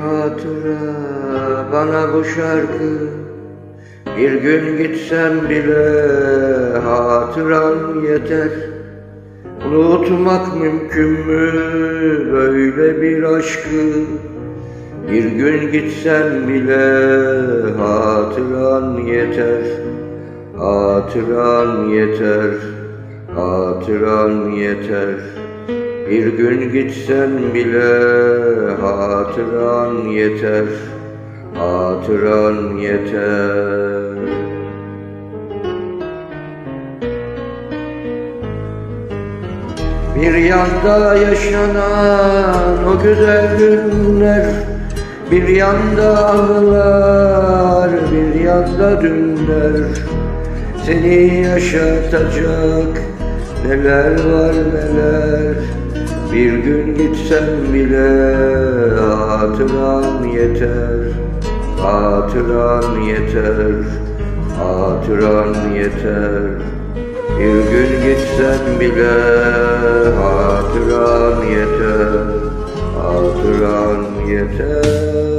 hatıra bana bu şarkı. Bir gün gitsem bile hatıran yeter. Unutmak mümkün mü böyle bir aşkı? Bir gün gitsem bile hatıran yeter. Hatıran yeter, hatıran yeter Bir gün gitsen bile hatıran yeter Hatıran yeter. Bir yanda yaşanan o güzel günler Bir yanda anılar, bir yanda dünler. Seni yaşatacak neler var neler Bir gün gitsem bile hatıran yeter Hatıran yeter, hatıran yeter bir gün gitsen bile hatıran yeter, hatıran yeter.